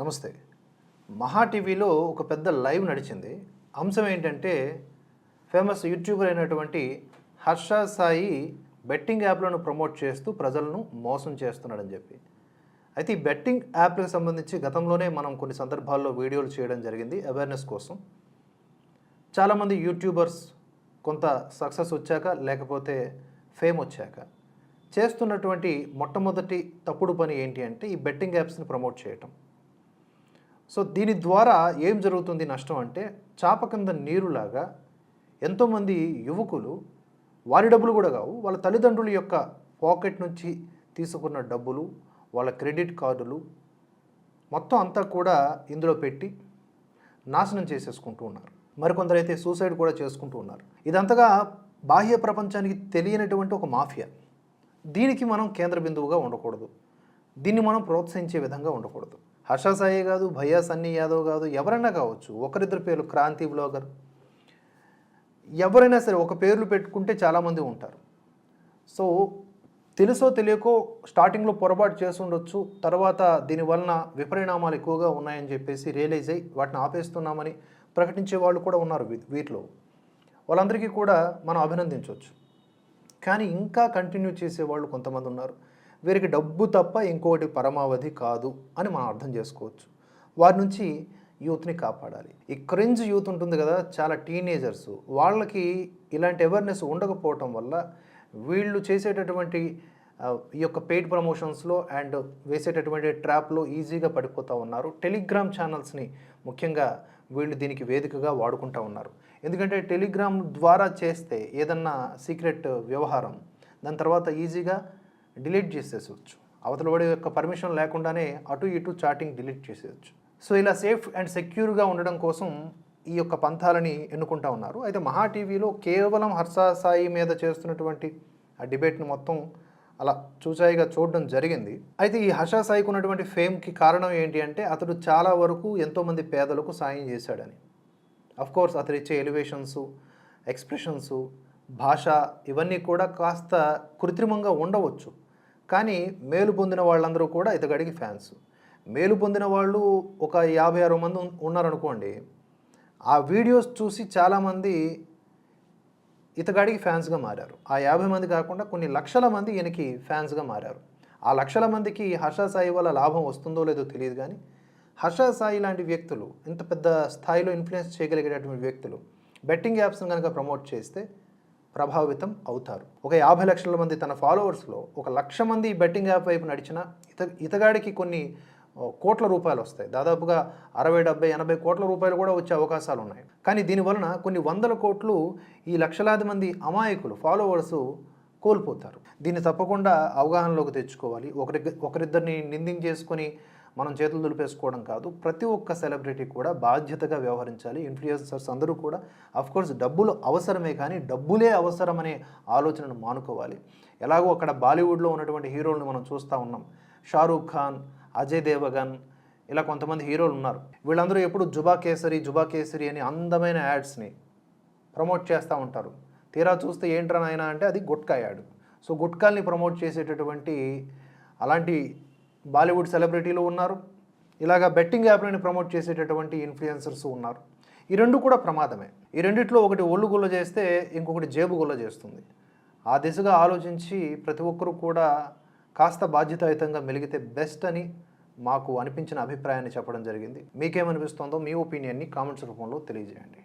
నమస్తే. మహా టీవీలో ఒక పెద్ద లైవ్ నడిచింది. అంశం ఏంటంటే ఫేమస్ యూట్యూబర్ అయినటువంటి హర్ష సాయి బెట్టింగ్ యాప్లను ప్రమోట్ చేస్తూ ప్రజలను మోసం చేస్తున్నాడని చెప్పి. అయితే ఈ బెట్టింగ్ యాప్లకు సంబంధించి గతంలోనే మనం కొన్ని సందర్భాల్లో వీడియోలు చేయడం జరిగింది అవేర్నెస్ కోసం. చాలామంది యూట్యూబర్స్ కొంత సక్సెస్ వచ్చాక లేకపోతే ఫేమ్ వచ్చాక. చేస్తున్నటువంటి మొట్టమొదటి తప్పుడు పని ఏంటి అంటే ఈ బెట్టింగ్ యాప్స్ని ప్రమోట్ చేయటం. సో దీని ద్వారా ఏం జరుగుతుంది నష్టం అంటే చాప కింద నీరులాగా ఎంతోమంది యువకులు వారి డబ్బులు కూడా కావు వాళ్ళ తల్లిదండ్రుల యొక్క పాకెట్ నుంచి తీసుకున్న డబ్బులు వాళ్ళ క్రెడిట్ కార్డులు మొత్తం అంతా కూడా ఇందులో పెట్టి నాశనం చేసేసుకుంటూ ఉన్నారు. మరికొందరైతే సూసైడ్ కూడా చేసుకుంటూ ఉన్నారు. ఇదంతగా బాహ్య ప్రపంచానికి తెలియనటువంటి ఒక మాఫియా. దీనికి మనం కేంద్ర బిందువుగా ఉండకూడదు. దీన్ని మనం ప్రోత్సహించే విధంగా ఉండకూడదు. హర్ష సాయి కాదు భయ్యా సన్నీ యాదవ్ కాదు ఎవరైనా కావచ్చు ఒకరిద్దరు పేర్లు క్రాంతి బ్లాగర్. ఎవరైనా సరే ఒక పేర్లు పెట్టుకుంటే చాలామంది ఉంటారు. సో తెలుసో తెలియకో స్టార్టింగ్లో పొరపాటు చేసి ఉండొచ్చు తర్వాత దీనివలన విపరిణామాలు ఎక్కువగా ఉన్నాయని చెప్పేసి రియలైజ్ అయ్యి వాటిని ఆపేస్తున్నామని ప్రకటించే వాళ్ళు కూడా ఉన్నారు వీ- వీటిలో. వాళ్ళందరికీ కూడా మనం అభినందించవచ్చు కానీ ఇంకా కంటిన్యూ చేసేవాళ్ళు కొంతమంది ఉన్నారు. వీరికి డబ్బు తప్ప ఇంకోటి పరమావధి కాదు అని మనం అర్థం చేసుకోవచ్చు. వారి నుంచి యూత్ని కాపాడాలి. ఈ క్రింజ్ యూత్ ఉంటుంది కదా చాలా టీనేజర్స్ వాళ్ళకి ఇలాంటి అవేర్నెస్ ఉండకపోవటం వల్ల వీళ్ళు చేసేటటువంటి ఈ యొక్క పెయిడ్ ప్రమోషన్స్లో అండ్ వేసేటటువంటి ట్రాప్లో ఈజీగా పడిపోతూ ఉన్నారు. టెలిగ్రామ్ ఛానల్స్ని ముఖ్యంగా వీళ్ళు దీనికి వేదికగా వాడుకుంటూ ఉన్నారు. ఎందుకంటే టెలిగ్రామ్ ద్వారా చేస్తే ఏదన్నా సీక్రెట్ వ్యవహారం దాని తర్వాత ఈజీగా డిలీట్ చేసేసవచ్చు అవతల వాడి యొక్క పర్మిషన్ లేకుండానే అటు ఇటు చాటింగ్ డిలీట్ చేసేయచ్చు. సో ఇలా సేఫ్ అండ్ సెక్యూర్గా ఉండడం కోసం ఈ యొక్క పంథాలని ఎన్నుకుంటా ఉన్నారు. అయితే మహా టీవీలో కేవలం హర్ష సాయి మీద చేస్తున్నటువంటి ఆ డిబేట్ని మొత్తం అలా చూచాయిగా చూడడం జరిగింది. అయితే ఈ హర్షా సాయికి ఉన్నటువంటి ఫేమ్కి కారణం ఏంటి అంటే అతడు చాలా వరకు ఎంతోమంది పేదలకు సాయం చేశాడని. కోర్స్ అతడు ఇచ్చే ఎలివేషన్స్ ఎక్స్ప్రెషన్స్ భాష ఇవన్నీ కూడా కాస్త కృత్రిమంగా ఉండవచ్చు. కానీ మేలు పొందిన వాళ్ళందరూ కూడా ఇతగాడికి ఫ్యాన్స్. మేలు పొందిన వాళ్ళు ఒక యాభై అరవై మంది ఉన్నారనుకోండి ఆ వీడియోస్ చూసి చాలామంది ఇతగాడికి ఫ్యాన్స్గా మారారు. ఆ యాభై మంది కాకుండా కొన్ని లక్షల మంది ఈయనకి ఫ్యాన్స్గా మారారు. ఆ లక్షల మందికి హర్ష సాయి వల్ల లాభం వస్తుందో లేదో తెలియదు కానీ హర్ష సాయి లాంటి వ్యక్తులు ఇంత పెద్ద స్థాయిలో ఇన్ఫ్లుయెన్స్ చేయగలిగేటటువంటి వ్యక్తులు బెట్టింగ్ యాప్స్ని కనుక ప్రమోట్ చేస్తే ప్రభావితం అవుతారు. ఒక యాభై లక్షల మంది తన ఫాలోవర్స్లో ఒక లక్ష మంది బెట్టింగ్ యాప్ వైపు నడిచిన ఇత ఇతగాడికి కొన్ని కోట్ల రూపాయలు వస్తాయి. దాదాపుగా అరవై డెబ్బై ఎనభై కోట్ల రూపాయలు కూడా వచ్చే అవకాశాలు ఉన్నాయి. కానీ దీనివలన కొన్ని వందల కోట్లు ఈ లక్షలాది మంది అమాయకులు ఫాలోవర్స్ కోల్పోతారు. దీన్ని తప్పకుండా అవగాహనలోకి తెచ్చుకోవాలి. ఒకరి ఒకరిద్దరిని నిందించేసుకొని మనం చేతులు దులిపేసుకోవడం కాదు ప్రతి ఒక్క సెలబ్రిటీ కూడా బాధ్యతగా వ్యవహరించాలి. ఇన్ఫ్లుయెన్సర్స్ అందరూ కూడా అఫ్కోర్స్ డబ్బులు అవసరమే కానీ డబ్బులే అవసరమనే ఆలోచనను మానుకోవాలి. ఎలాగో అక్కడ బాలీవుడ్లో ఉన్నటువంటి హీరోలను మనం చూస్తూ ఉన్నాం. షారూఖ్ ఖాన్ అజయ్ దేవగన్ ఇలా కొంతమంది హీరోలు ఉన్నారు. వీళ్ళందరూ ఎప్పుడు జుబా కేసరి జుబా కేసరి అని అందమైన యాడ్స్ని ప్రమోట్ చేస్తూ ఉంటారు. తీరా చూస్తే ఏంట్రా నాయన అంటే అది గుట్కా యాడ్. సో గుట్కాల్ని ప్రమోట్ చేసేటటువంటి అలాంటి బాలీవుడ్ సెలబ్రిటీలు ఉన్నారు. ఇలాగా బెట్టింగ్ యాప్లని ప్రమోట్ చేసేటటువంటి ఇన్ఫ్లుయెన్సర్స్ ఉన్నారు. ఈ రెండు కూడా ప్రమాదమే. ఈ రెండిట్లో ఒకటి ఒళ్ళు గుల్ల చేస్తే ఇంకొకటి జేబు గుల్ల చేస్తుంది. ఆ దిశగా ఆలోచించి ప్రతి ఒక్కరూ కూడా కాస్త బాధ్యతాయుతంగా మెలిగితే బెస్ట్ అని మాకు అనిపించిన అభిప్రాయాన్ని చెప్పడం జరిగింది. మీకేమనిపిస్తుందో మీ ఒపీనియన్ని కామెంట్స్ రూపంలో తెలియజేయండి.